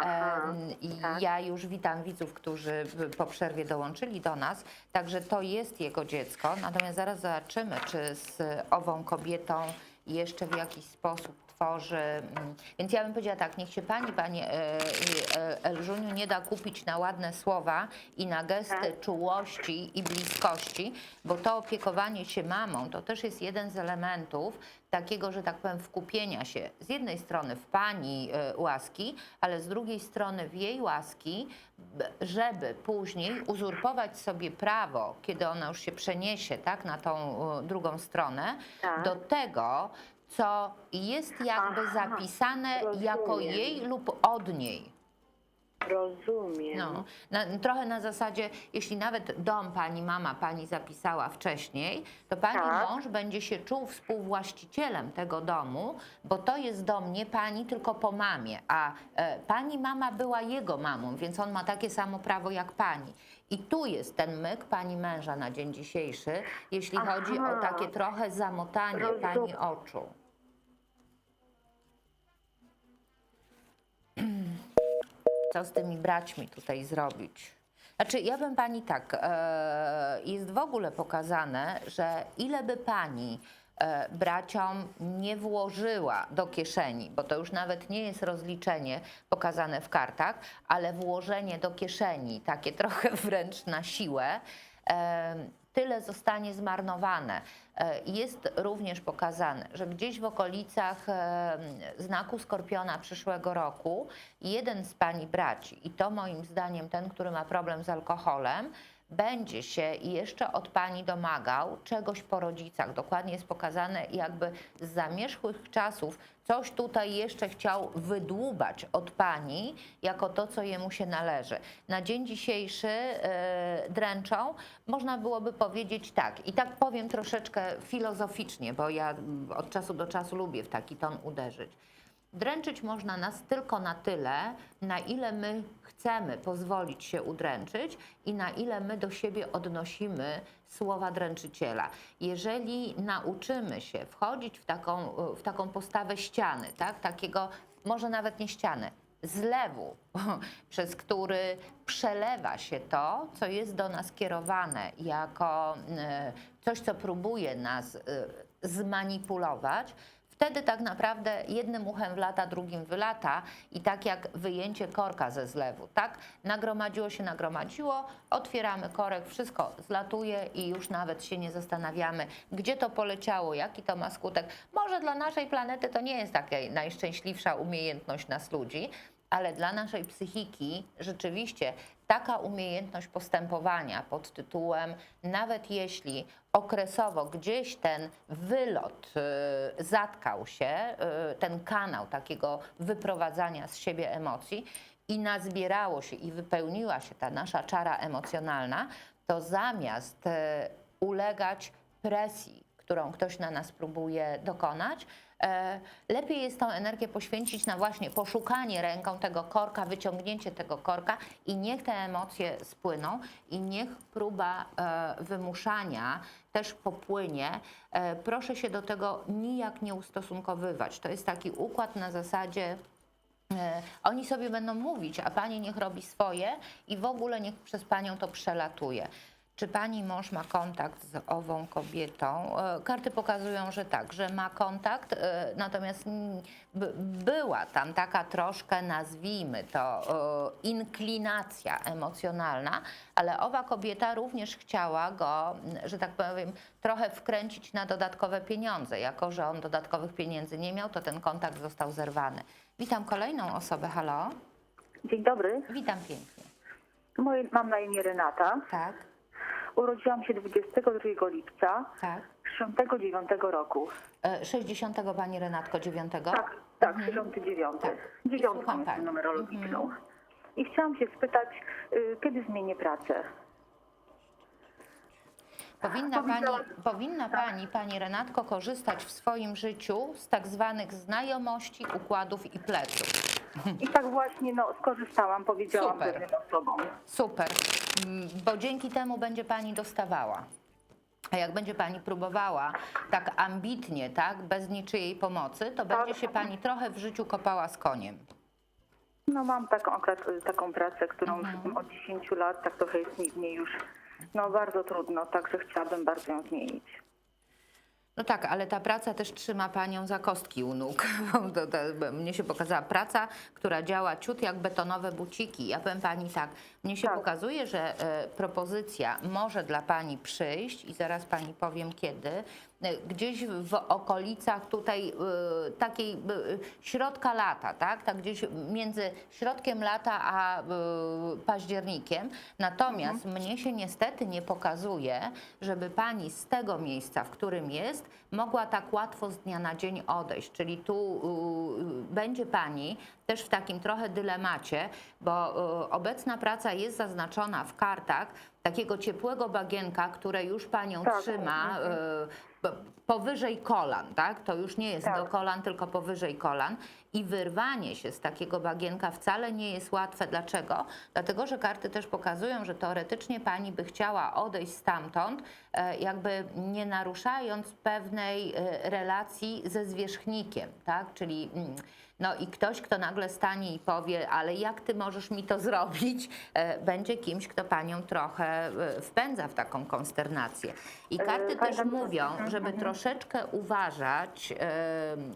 Aha, I tak. ja już witam widzów, którzy po przerwie dołączyli do nas. Także to jest jego dziecko. Natomiast zaraz zobaczymy, czy z ową kobietą jeszcze w jakiś sposób tworzy. mm, Więc ja bym powiedziała tak, niech się pani, pani e, e, Elżuniu, nie da kupić na ładne słowa i na gesty Tak. czułości i bliskości, bo to opiekowanie się mamą to też jest jeden z elementów takiego, że tak powiem, wkupienia się z jednej strony w pani e, łaski, ale z drugiej strony w jej łaski, żeby później uzurpować sobie prawo, kiedy ona już się przeniesie tak, na tą drugą stronę, Tak. do tego, co jest jakby Aha, zapisane jako rozumiem. jej lub od niej. Rozumiem. No, na, trochę na zasadzie, jeśli nawet dom pani mama pani zapisała wcześniej, to pani Tak. mąż będzie się czuł współwłaścicielem tego domu, bo to jest dom nie pani, tylko po mamie, a e, pani mama była jego mamą, więc on ma takie samo prawo jak pani. I tu jest ten myk pani męża na dzień dzisiejszy, jeśli Aha. chodzi o takie trochę zamotanie Rozum- pani oczu. co z tymi braćmi tutaj zrobić. Znaczy, ja bym pani tak, e, jest w ogóle pokazane, że ile by pani braciom nie włożyła do kieszeni, bo to już nawet nie jest rozliczenie pokazane w kartach, ale włożenie do kieszeni, takie trochę wręcz na siłę, e, tyle zostanie zmarnowane. E, Jest również pokazane, że gdzieś w okolicach e, znaku Skorpiona przyszłego roku jeden z pani braci, i to moim zdaniem ten, który ma problem z alkoholem, będzie się jeszcze od pani domagał czegoś po rodzicach. Dokładnie jest pokazane, jakby z zamierzchłych czasów coś tutaj jeszcze chciał wydłubać od pani, jako to, co jemu się należy. Na dzień dzisiejszy e, dręczą, można byłoby powiedzieć tak, i tak powiem troszeczkę filozoficznie, bo ja od czasu do czasu lubię w taki ton uderzyć. Dręczyć można nas tylko na tyle, na ile my chcemy pozwolić się udręczyć i na ile my do siebie odnosimy słowa dręczyciela. Jeżeli nauczymy się wchodzić w taką, w taką postawę ściany, tak? takiego, może nawet nie ściany, zlewu, przez który przelewa się to, co jest do nas kierowane jako e, coś, co próbuje nas e, zmanipulować, wtedy tak naprawdę jednym uchem wlata, drugim wylata i tak jak wyjęcie korka ze zlewu, tak? Nagromadziło się, nagromadziło, otwieramy korek, wszystko zlatuje i już nawet się nie zastanawiamy, gdzie to poleciało, jaki to ma skutek. Może dla naszej planety to nie jest taka najszczęśliwsza umiejętność nas ludzi, ale dla naszej psychiki rzeczywiście taka umiejętność postępowania pod tytułem, nawet jeśli okresowo gdzieś ten wylot y, zatkał się, y, ten kanał takiego wyprowadzania z siebie emocji i nazbierało się i wypełniła się ta nasza czara emocjonalna, to zamiast y, ulegać presji, którą ktoś na nas próbuje dokonać, lepiej jest tą energię poświęcić na właśnie poszukanie ręką tego korka, wyciągnięcie tego korka i niech te emocje spłyną i niech próba e, wymuszania też popłynie. E, Proszę się do tego nijak nie ustosunkowywać. To jest taki układ na zasadzie E, Oni sobie będą mówić, a pani niech robi swoje i w ogóle niech przez panią to przelatuje. Czy pani mąż ma kontakt z ową kobietą? E, Karty pokazują, że tak, że ma kontakt, e, natomiast by- była tam taka troszkę, nazwijmy to, e, inklinacja emocjonalna, ale owa kobieta również chciała go, że tak powiem, trochę wkręcić na dodatkowe pieniądze. Jako, że on dodatkowych pieniędzy nie miał, to ten kontakt został zerwany. Witam kolejną osobę, halo. Dzień dobry. Witam pięknie. Moje, mam na imię Renata. Tak, Urodziłam się 22 lipca tak. 69 roku. E, 60 pani Renatko, 9? Tak, tak, 69. Tak. Dziewiątką Słucham numerologiczną. I chciałam się spytać, y, kiedy zmienię pracę? Powinna pani, powinna pani, pani Renatko, korzystać w swoim życiu z tak zwanych znajomości, układów i pleców. I tak właśnie no, skorzystałam, powiedziałam Super. pewnym osobom. Super, Mm, bo dzięki temu będzie pani dostawała. A jak będzie pani próbowała tak ambitnie, tak, bez niczyjej pomocy, to będzie się pani trochę w życiu kopała z koniem. No mam taką taką pracę, którą Mhm. od 10 lat, tak trochę jest mi w niej już no bardzo trudno, także chciałabym bardzo ją zmienić. No tak, ale ta praca też trzyma panią za kostki u nóg. To, to, mnie się pokazała praca, która działa ciut jak betonowe buciki. Ja powiem pani tak, mnie się Tak. pokazuje, że e, propozycja może dla pani przyjść i zaraz pani powiem kiedy. Gdzieś w okolicach tutaj e, takiej e, środka lata, tak? Tak gdzieś między środkiem lata a e, październikiem. Natomiast mnie się niestety nie pokazuje, żeby pani z tego miejsca, w którym jest, mogła tak łatwo z dnia na dzień odejść. Czyli tu y, będzie pani też w takim trochę dylemacie, bo y, obecna praca jest zaznaczona w kartach takiego ciepłego bagienka, które już panią Tak. trzyma y, p- powyżej kolan, tak? To już nie jest Tak. do kolan, tylko powyżej kolan. I wyrwanie się z takiego bagienka wcale nie jest łatwe. Dlaczego? Dlatego, że karty też pokazują, że teoretycznie pani by chciała odejść stamtąd, e, jakby nie naruszając pewnej e, relacji ze zwierzchnikiem, tak? Czyli mm, no i ktoś, kto nagle stanie i powie, ale jak ty możesz mi to zrobić, e, będzie kimś, kto panią trochę e, wpędza w taką konsternację. I karty E, też pani- mówią, Mhm, żeby mhm. troszeczkę uważać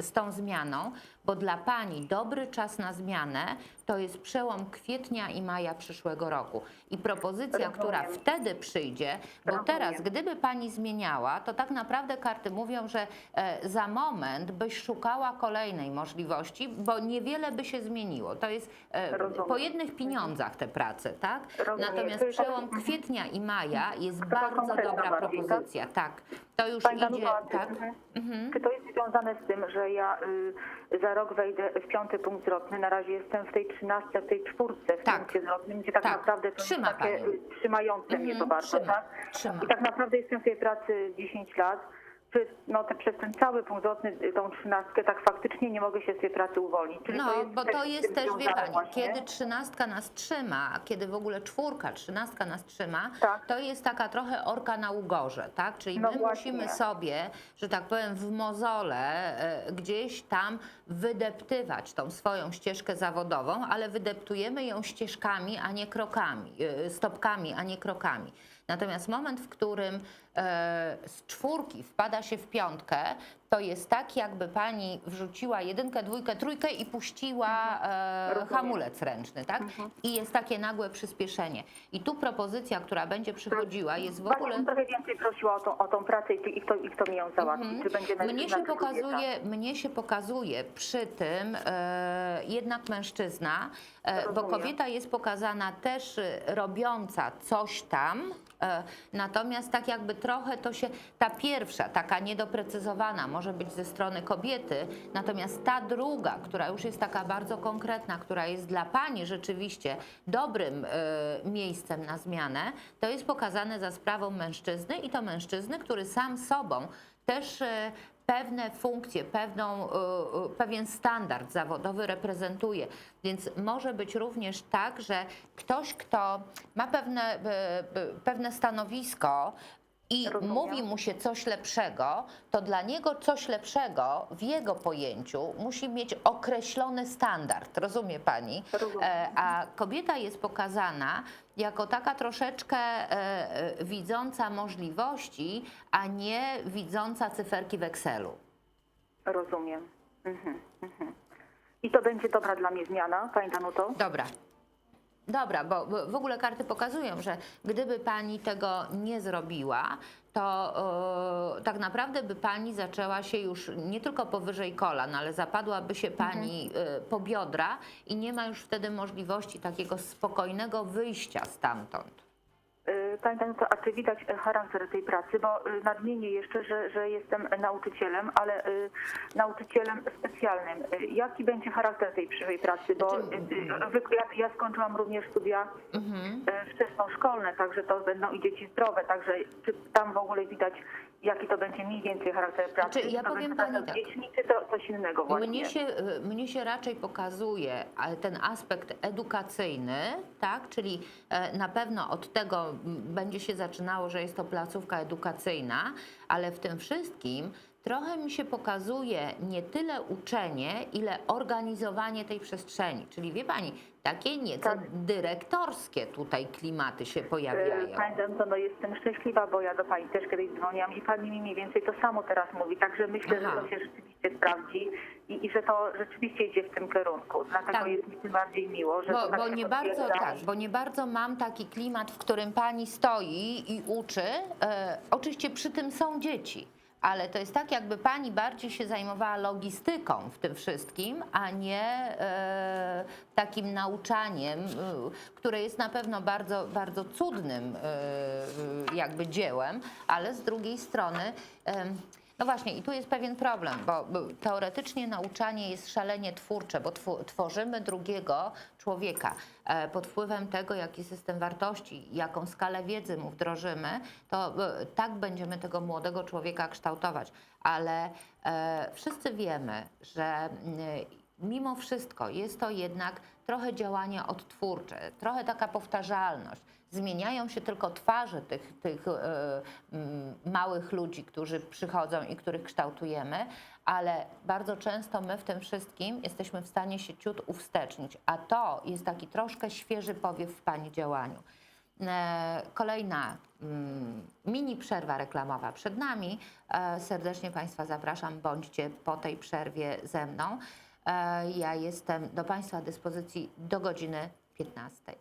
z tą zmianą, bo dla pani dobry czas na zmianę to jest przełom kwietnia i maja przyszłego roku. I propozycja, Rozumiem. która wtedy przyjdzie, bo Rozumiem. teraz, gdyby pani zmieniała, to tak naprawdę karty mówią, że e, za moment byś szukała kolejnej możliwości, bo niewiele by się zmieniło. To jest e, Rozumiem. po jednych pieniądzach te prace, tak? Rozumiem. Natomiast przełom kwietnia i maja jest bardzo dobra tak? propozycja, tak. To już Pani idzie, Danuta, czy- tak? Czy to jest związane z tym, że ja y, za rok wejdę w piąty punkt zwrotny, na razie jestem w tej trzynastce, w tej czwórce w Tak. punkcie zwrotnym, gdzie tak, Tak. naprawdę to Trzyma takie y, trzymające mnie to Mhm, bardzo, trzyma, tak? trzyma. I tak naprawdę jestem w tej pracy 10 lat. Przez, no, te, przez ten cały punkt zwrotny, y, tą trzynastkę, tak faktycznie nie mogę się z tej pracy uwolnić. Czyli No, to jest bo to jest też, wie pani, właśnie. kiedy trzynastka nas trzyma, a kiedy w ogóle czwórka, trzynastka nas trzyma, Tak. to jest taka trochę orka na ugorze, tak? Czyli No my właśnie. musimy sobie, że tak powiem, w mozole e, gdzieś tam wydeptywać tą swoją ścieżkę zawodową, ale wydeptujemy ją ścieżkami, a nie krokami, e, stopkami, a nie krokami. Natomiast moment, w którym e, z czwórki wpada się w piątkę, to jest tak, jakby pani wrzuciła jedynkę, dwójkę, trójkę i puściła Rozumiem. hamulec ręczny, tak? I jest takie nagłe przyspieszenie. I tu propozycja, która będzie przychodziła, jest w ogóle. bym trochę więcej prosiła o tą, o tą pracę i, kto, i kto mi ją załatwi. Czy będzie Mhm. Mnie się, pokazuje, mnie się pokazuje przy tym e, jednak mężczyzna, e, bo kobieta jest pokazana też e, robiąca coś tam, e, natomiast tak jakby trochę to się, ta pierwsza, taka niedoprecyzowana może być ze strony kobiety, natomiast ta druga, która już jest taka bardzo konkretna, która jest dla pani rzeczywiście dobrym miejscem na zmianę, to jest pokazane za sprawą mężczyzny i to mężczyzny, który sam sobą też pewne funkcje, pewną, e, e, pewien standard zawodowy reprezentuje. Więc może być również tak, że ktoś, kto ma pewne, e, pewne stanowisko, i Rozumiem. mówi mu się coś lepszego, to dla niego coś lepszego w jego pojęciu musi mieć określony standard. Rozumie pani? Rozumiem. E, A kobieta jest pokazana jako taka troszeczkę e, e, widząca możliwości, a nie widząca cyferki w Excelu. Rozumiem. Mhm, mhm. I to będzie dobra dla mnie zmiana, Pani Danuto? Dobra. Dobra, bo bo w ogóle karty pokazują, że gdyby pani tego nie zrobiła, to e, tak naprawdę by pani zaczęła się już nie tylko powyżej kolan, ale zapadłaby się pani e, po biodra i nie ma już wtedy możliwości takiego spokojnego wyjścia stamtąd. Y, Pani Danuto, a czy widać e, charakter tej pracy? Bo y, nadmienię jeszcze, że, że jestem nauczycielem, ale y, nauczycielem specjalnym. Y, Jaki będzie charakter tej przyszłej pracy? Bo Znaczy, y, y, ja, ja skończyłam również studia Mhm. y, wczesnoszkolne, także to będą i dzieci zdrowe, także czy tam w ogóle widać, jaki to będzie mniej więcej charakter pracy? Znaczy, ja to powiem będzie pani tak. dziećmi, czy to coś innego właśnie? Mnie się, y, mnie się raczej pokazuje ten aspekt edukacyjny, tak? czyli e, na pewno od tego będzie się zaczynało, że jest to placówka edukacyjna, ale w tym wszystkim trochę mi się pokazuje nie tyle uczenie, ile organizowanie tej przestrzeni. Czyli wie pani, takie nieco Tak. dyrektorskie tutaj klimaty się pojawiają. E, Pani Danuto, no jestem szczęśliwa, bo ja do Pani też kiedyś dzwoniłam i Pani mi mniej więcej to samo teraz mówi, także myślę, Aha. że to się rzeczywiście sprawdzi i, i że to rzeczywiście idzie w tym kierunku. Dlatego Tak. jest mi tym bardziej miło, że Bo, tak bo nie bardzo tak, bo nie bardzo mam taki klimat, w którym pani stoi i uczy. E, oczywiście przy tym są dzieci. Ale to jest tak, jakby pani bardziej się zajmowała logistyką w tym wszystkim, a nie e, takim nauczaniem, e, które jest na pewno bardzo, bardzo cudnym e, jakby dziełem, ale z drugiej strony. No właśnie, i tu jest pewien problem, bo teoretycznie nauczanie jest szalenie twórcze, bo tworzymy drugiego człowieka. E, Pod wpływem tego, jaki system wartości, jaką skalę wiedzy mu wdrożymy, to e, tak będziemy tego młodego człowieka kształtować. Ale e, wszyscy wiemy, że mm, mimo wszystko jest to jednak trochę działanie odtwórcze, trochę taka powtarzalność. Zmieniają się tylko twarze tych, tych e, małych ludzi, którzy przychodzą i których kształtujemy, ale bardzo często my w tym wszystkim jesteśmy w stanie się ciut uwstecznić, a to jest taki troszkę świeży powiew w Pani działaniu. E, Kolejna mm, mini przerwa reklamowa przed nami. E, Serdecznie Państwa zapraszam, bądźcie po tej przerwie ze mną. E, Ja jestem do Państwa dyspozycji do godziny 15.